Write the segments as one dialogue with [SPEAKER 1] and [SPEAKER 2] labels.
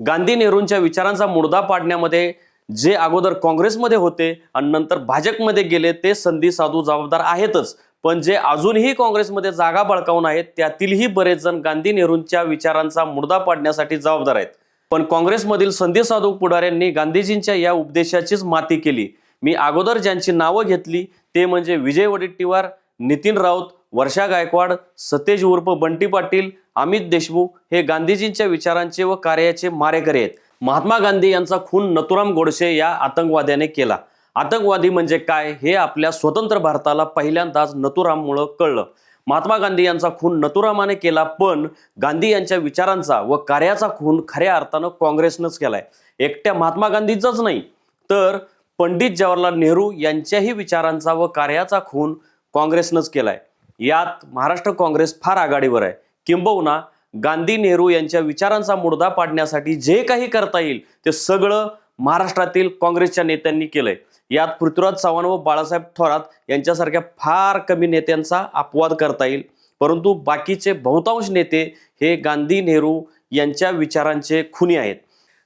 [SPEAKER 1] गांधी नेहरूंच्या विचारांचा मुडदा पाडण्यामध्ये जे अगोदर काँग्रेसमध्ये होते आणि नंतर भाजपमध्ये गेले ते संधी साधू जबाबदार आहेतच. पण जे अजूनही काँग्रेसमध्ये जागा बळकावून आहेत त्यातीलही बरेच जण गांधी नेहरूंच्या विचारांचा मुडदा पाडण्यासाठी जबाबदार आहेत. पण काँग्रेसमधील संधी साधू पुढाऱ्यांनी गांधीजींच्या या उपदेशाचीच माती केली. मी अगोदर ज्यांची नावं घेतली ते म्हणजे विजय वडेट्टीवार नितीन राऊत वर्षा गायकवाड सतेज उर्फ बंटी पाटील अमित देशमुख हे गांधीजींच्या विचारांचे व कार्याचे मारेकरी आहेत. महात्मा गांधी यांचा खून नथुराम गोडसे या आतंकवाद्याने केला. आतंकवादी म्हणजे काय हे आपल्या स्वतंत्र भारताला पहिल्यांदाच नथुराममुळं कळलं. महात्मा गांधी यांचा खून नथुरामाने केला पण गांधी यांच्या विचारांचा व कार्याचा खून खऱ्या अर्थानं काँग्रेसनंच केलाय. एकट्या महात्मा गांधीचाच नाही तर पंडित जवाहरलाल नेहरू यांच्याही विचारांचा व कार्याचा खून काँग्रेसनंच केलाय. यात महाराष्ट्र काँग्रेस फार आघाडीवर आहे. किंबहुना गांधी नेहरू यांच्या विचारांचा मुडदा पाडण्यासाठी जे काही करता येईल ते सगळं महाराष्ट्रातील काँग्रेसच्या नेत्यांनी केलंय. यात पृथ्वीराज चव्हाण व बाळासाहेब थोरात यांच्यासारख्या फार कमी नेत्यांचा अपवाद करता येईल. परंतु बाकीचे बहुतांश नेते हे गांधी नेहरू यांच्या विचारांचे खुनी आहेत.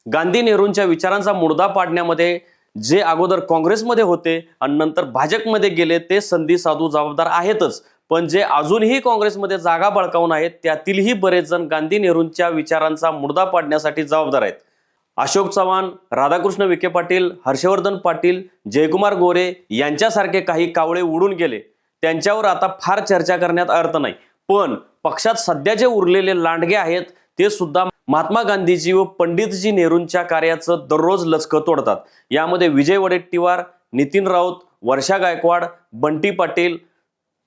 [SPEAKER 1] गांधी नेहरूंच्या विचारांचा मुडदा पाडण्यामध्ये जे अगोदर काँग्रेसमध्ये होते आणि नंतर भाजपमध्ये गेले ते संधी साधू जबाबदार आहेतच. पण जे अजूनही काँग्रेसमध्ये जागा बळकावून आहेत त्यातीलही बरेच जण गांधी नेहरूंच्या विचारांचा मुडदा पाडण्यासाठी जबाबदार आहेत. अशोक चव्हाण राधाकृष्ण विखे पाटील हर्षवर्धन पाटील जयकुमार गोरे यांच्यासारखे काही कावळे उडून गेले. त्यांच्यावर आता फार चर्चा करण्यात अर्थ नाही. पण पक्षात सध्या जे उरलेले लांडगे आहेत ते सुद्धा महात्मा गांधीजी व पंडितजी नेहरूंच्या कार्याचं दररोज लचकं तोडतात. यामध्ये विजय वडेट्टीवार नितीन राऊत वर्षा गायकवाड बंटी पाटील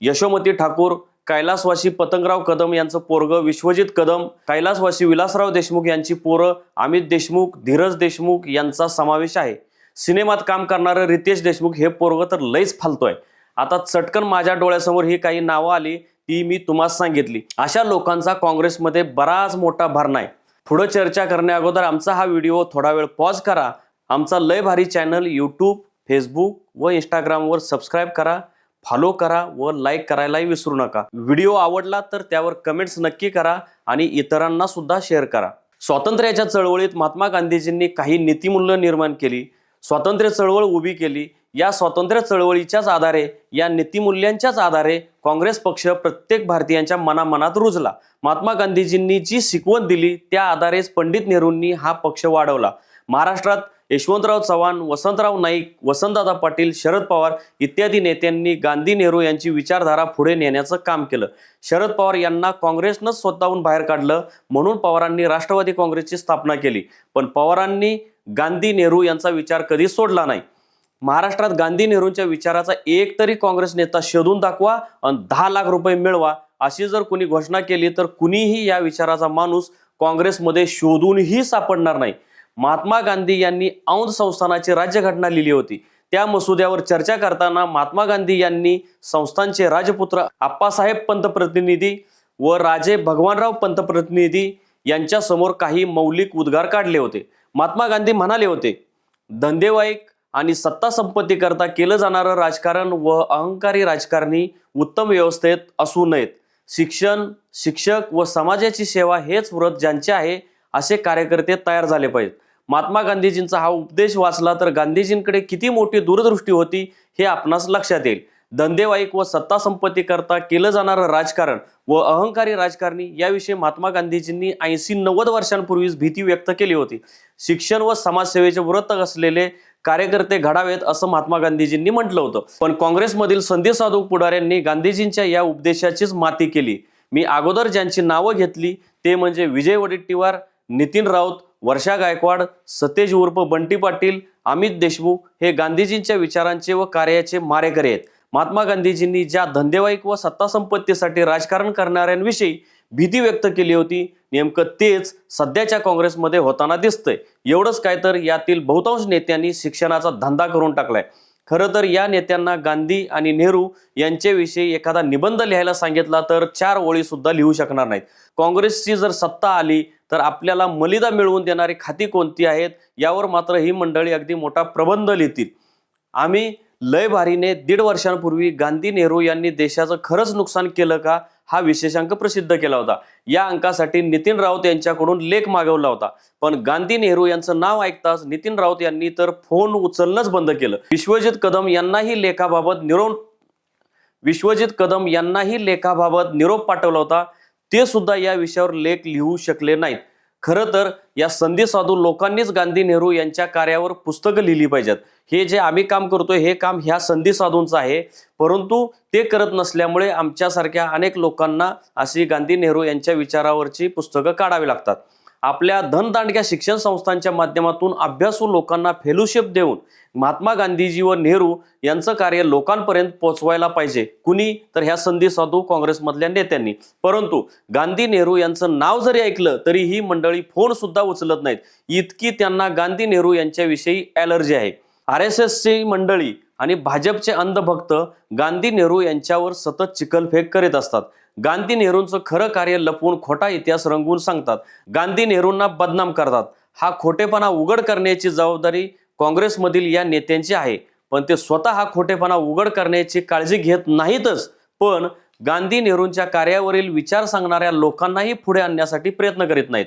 [SPEAKER 1] यशोमती ठाकूर कैलासवासी पतंगराव कदम यांचं पोरगं विश्वजित कदम कैलासवासी विलासराव देशमुख यांची पोरं अमित देशमुख धीरज देशमुख यांचा समावेश आहे. सिनेमात काम करणारं रितेश देशमुख हे पोरगं तर लईच फालतोय. आता चटकन माझ्या डोळ्यासमोर ही काही नावं आली ती मी तुम्हाला सांगितली. अशा लोकांचा काँग्रेसमध्ये बराच मोठा भरणा आहे पुढं चर्चा करण्या अगोदर आमचा हा व्हिडिओ थोडा वेळ पॉज करा. आमचा लय भारी चॅनल यूट्यूब फेसबुक व इंस्टाग्रामवर सबस्क्राईब करा. फॉलो करा व लाईक करायलाही विसरू नका. व्हिडिओ आवडला तर त्यावर कमेंट्स नक्की करा आणि इतरांना सुद्धा शेअर करा. स्वातंत्र्याच्या चळवळीत महात्मा गांधीजींनी काही नीतिमूल्य निर्माण केली. स्वातंत्र्य चळवळ उभी केली. या स्वातंत्र्य चळवळीच्याच आधारे या नीतिमूल्यांच्याच आधारे काँग्रेस पक्ष प्रत्येक भारतीयांच्या मनामनात रुजला. महात्मा गांधीजींनी जी शिकवण दिली त्या आधारेच पंडित नेहरूंनी हा पक्ष वाढवला. महाराष्ट्रात यशवंतराव चव्हाण वसंतराव नाईक वसंतदादा पाटील शरद पवार इत्यादी नेत्यांनी गांधी नेहरू यांची विचारधारा पुढे नेण्याचं काम केलं. शरद पवार यांना काँग्रेसनंच स्वतःहून बाहेर काढलं म्हणून पवारांनी राष्ट्रवादी काँग्रेसची स्थापना केली. पण पवारांनी गांधी नेहरू यांचा विचार कधी सोडला नाही. महाराष्ट्रात गांधी नेहरूंच्या विचाराचा एक तरी काँग्रेस नेता शोधून दाखवा आणि दहा लाख रुपये मिळवा अशी जर कुणी घोषणा केली तर कुणीही या विचाराचा माणूस काँग्रेसमध्ये शोधूनही सापडणार नाही. महात्मा गांधी यांनी औंध संस्थानाची राज्यघटना लिहिली होती. त्या मसुद्यावर चर्चा करताना महात्मा गांधी यांनी संस्थांचे राजपुत्र आप्पासाहेब पंतप्रतिनिधी व राजे भगवानराव पंतप्रतिनिधी यांच्यासमोर काही मौलिक उद्गार काढले होते. महात्मा गांधी म्हणाले होते धंदेवाईक आणि सत्ता संपत्ती करता केलं जाणारं राजकारण व अहंकारी राजकारणी उत्तम व्यवस्थेत असू नयेत. शिक्षण शिक्षक व समाजाची सेवा हेच व्रत ज्यांचे आहे असे कार्यकर्ते तयार झाले पाहिजेत. महात्मा गांधीजींचा हा उपदेश वाचला तर गांधीजींकडे किती मोठी दूरदृष्टी होती हे आपणास लक्षात येईल. धंदेवाईक व सत्ता संपत्ती करता केलं जाणारं राजकारण व अहंकारी राजकारणी याविषयी महात्मा गांधीजींनी ऐंशी नव्वद वर्षांपूर्वीच भीती व्यक्त केली होती. शिक्षण व समाजसेवेचे व्रत असलेले कार्यकर्ते घडावेत असं महात्मा गांधीजींनी म्हटलं होतं. पण काँग्रेसमधील संधी साधू पुढाऱ्यांनी गांधीजींच्या या उपदेशाचीच माती केली. मी अगोदर ज्यांची नावं घेतली ते म्हणजे विजय वडेट्टीवार नितीन राऊत वर्षा गायकवाड सतेज उर्फ बंटी पाटील अमित देशमुख हे गांधीजींच्या विचारांचे व कार्याचे मारेकरी आहेत. महात्मा गांधीजींनी ज्या धंदेवाईक व सत्ता संपत्तीसाठी राजकारण करणाऱ्यांविषयी भीती व्यक्त केली होती. नेमकं तेच सध्याच्या काँग्रेसमध्ये होताना दिसतंय. एवढंच काय तर यातील बहुतांश नेत्यांनी शिक्षणाचा धंदा करून टाकलाय. खरं तर या नेत्यांना गांधी आणि नेहरू यांच्याविषयी एखादा निबंध लिहायला सांगितला तर चार ओळी सुद्धा लिहू शकणार नाहीत. काँग्रेसची जर सत्ता आली तर आपल्याला मलिदा मिळवून देणारी खाती कोणती आहेत? यावर मात्र ही मंडळी अगदी मोठा प्रबंध लिहितील. आम्ही लय भारीने दीड वर्षांपूर्वी गांधी नेहरू यांनी देशाचं खरंच नुकसान केलं का हा विशेषांक प्रसिद्ध केला होता. या अंकासाठी नितीन राऊत यांच्याकडून लेख मागवला होता. पण गांधी नेहरू यांचं नाव ऐकताच नितीन राऊत यांनी तर फोन उचलणंच बंद केलं. विश्वजित कदम यांनाही लेखाबाबत निरोप विश्वजित कदम यांनाही लेखाबाबत निरोप पाठवला होता. ते सुद्धा या विषयावर लेख लिहू शकले नाहीत. खरं तर या संधी साधू लोकांनीच गांधी नेहरू यांच्या कार्यावर पुस्तकं लिहिली पाहिजेत. हे जे आम्ही काम करतोय हे काम ह्या संधी साधूंचं आहे. परंतु ते करत नसल्यामुळे आमच्यासारख्या अनेक लोकांना अशी गांधी नेहरू यांच्या विचारावरची पुस्तकं काढावी लागतात. आपल्या धनदांडक्या शिक्षण संस्थांच्या माध्यमातून अभ्यासू लोकांना फेलोशिप देऊन महात्मा गांधीजी व नेहरू यांचं कार्य लोकांपर्यंत पोहोचवायला पाहिजे. कुणी? तर ह्या संधी साधू काँग्रेसमधल्या नेत्यांनी. परंतु गांधी नेहरू यांचं नाव जरी ऐकलं तरी ही मंडळी फोन सुद्धा उचलत नाहीत. इतकी त्यांना गांधी नेहरू यांच्याविषयी ॲलर्जी आहे. आर एस एसची मंडळी आणि भाजपचे अंधभक्त गांधी नेहरू यांच्यावर सतत चिखलफेक करीत असतात. गांधी नेहरूंचं खरं कार्य लपवून खोटा इतिहास रंगवून सांगतात. गांधी नेहरूंना बदनाम करतात. हा खोटेपणा उघड करण्याची जबाबदारी काँग्रेसमधील या नेत्यांची आहे. पण ते स्वतः हा खोटेपणा उघड करण्याची काळजी घेत नाहीतच पण गांधी नेहरूंच्या कार्यावरील विचार सांगणाऱ्या लोकांनाही पुढे आणण्यासाठी प्रयत्न करीत नाहीत.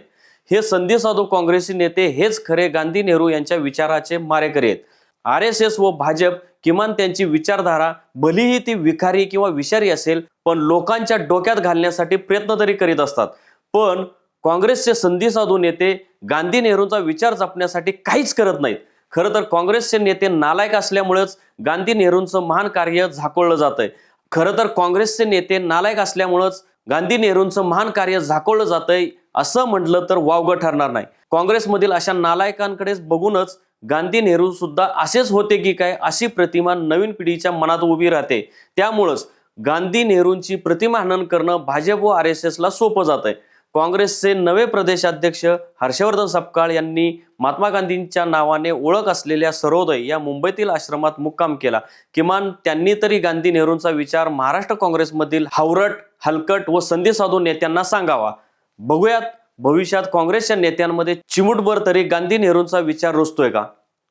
[SPEAKER 1] हे संधी साधू काँग्रेसी नेते हेच खरे गांधी नेहरू यांच्या विचाराचे मारेकरी आहेत. आर एस एस व भाजप किमान त्यांची विचारधारा भलीही ती विखारी किंवा विषारी असेल पण लोकांच्या डोक्यात घालण्यासाठी प्रयत्न तरी करीत असतात. पण काँग्रेसचे संधी साधू नेते गांधी नेहरूंचा विचार जपण्यासाठी काहीच करत नाहीत. खरं तर काँग्रेसचे नेते नालायक असल्यामुळेच गांधी नेहरूंचं महान कार्य झाकोळलं जातंय. खरं तर काँग्रेसचे नेते नालायक असल्यामुळेच गांधी नेहरूंचं महान कार्य झाकोळलं जातंय असं म्हटलं तर वावगं ठरणार नाही. काँग्रेसमधील अशा नालायकांकडेच बघूनच गांधी नेहरू सुद्धा असेच होते की काय? अशी प्रतिमा नवीन पिढीच्या मनात उभी राहते. त्यामुळंच गांधी नेहरूंची प्रतिमा हनन करणं भाजप व आर एस एसला सोपं जात आहे काँग्रेसचे नवे प्रदेशाध्यक्ष हर्षवर्धन सपकाळ यांनी महात्मा गांधींच्या नावाने ओळख असलेल्या सर्वोदय या मुंबईतील आश्रमात मुक्काम केला. किमान त्यांनी तरी गांधी नेहरूंचा विचार महाराष्ट्र काँग्रेसमधील हावरट हलकट व संधी साधू नेत्यांना सांगावा. बघूयात भविष्यात काँग्रेसच्या नेत्यांमध्ये चिमुटभर तरी गांधी नेहरूंचा विचार रुजतोय का?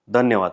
[SPEAKER 1] धन्यवाद.